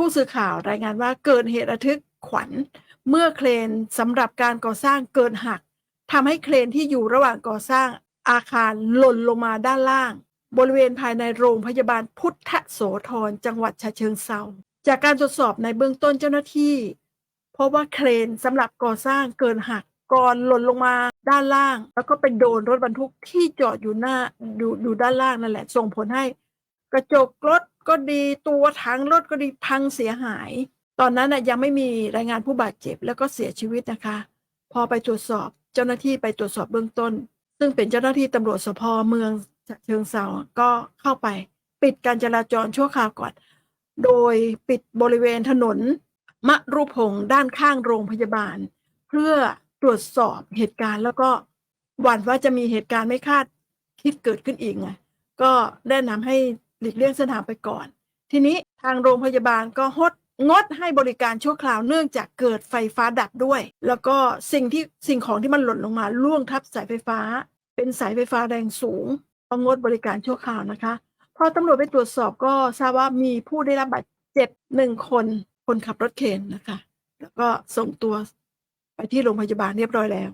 ผู้สื่อข่าวรายงานว่าเกิดเหตุระทึกขวัญ เมื่อเครนสำหรับการก่อสร้างเกินหักทำให้เครนที่อยู่ระหว่างก่อสร้างอาคารหล่นลงมาด้านล่าง บริเวณภายในโรงพยาบาลพุทธโสธรจังหวัดฉะเชิงเซาจากการตรวจสอบในเบื้องต้นเจ้าหน้าที่พราะว่าเครนสำหรับก่อสร้างเกินหักก่อนหล่นลงมาด้านล่าง แล้วก็ไปโดนรถบรรทุกที่จอดอยู่หน้าอยู่อยู่ด้านล่างนั่นแหละ ส่งผลให้ กระจกรถ ก็ดีตัวถังรถก็ดีพังเสียหาย ตอนนั้นน่ะยังไม่มีรายงานผู้บาดเจ็บแล้วก็เสียชีวิตนะคะ พอไปตรวจสอบเจ้าหน้าที่ไปตรวจสอบเบื้องต้น ซึ่งเป็นเจ้าหน้าที่ตำรวจสพเมืองเชิงเซาก็เข้าไป ปิดการจราจรชั่วคราวก่อน โดยปิดบริเวณถนน มะรุพงด้านข้างโรงพยาบาล เพื่อตรวจสอบเหตุการณ์แล้วก็หวั่นว่าจะมีเหตุการณ์ไม่คาดคิดเกิดขึ้นอีกไงก็แนะนำให้ หลีกเลี่ยงเส้นทางไปก่อน ทีนี้ทางโรงพยาบาลก็ฮดงดให้บริการชั่วคราวเนื่องจากเกิดไฟฟ้าดับด้วย แล้วก็สิ่งที่สิ่งของที่มันหล่นลงมาล่วงทับสายไฟฟ้า เป็นสายไฟฟ้าแรงสูงก็งดบริการชั่วคราวนะคะพอตำรวจไปตรวจสอบก็ทราบว่ามีผู้ได้รับบาดเจ็บหนึ่งคนคนขับรถเข็นนะคะ แล้วก็ส่งตัวไปที่โรงพยาบาลเรียบร้อยแล้ว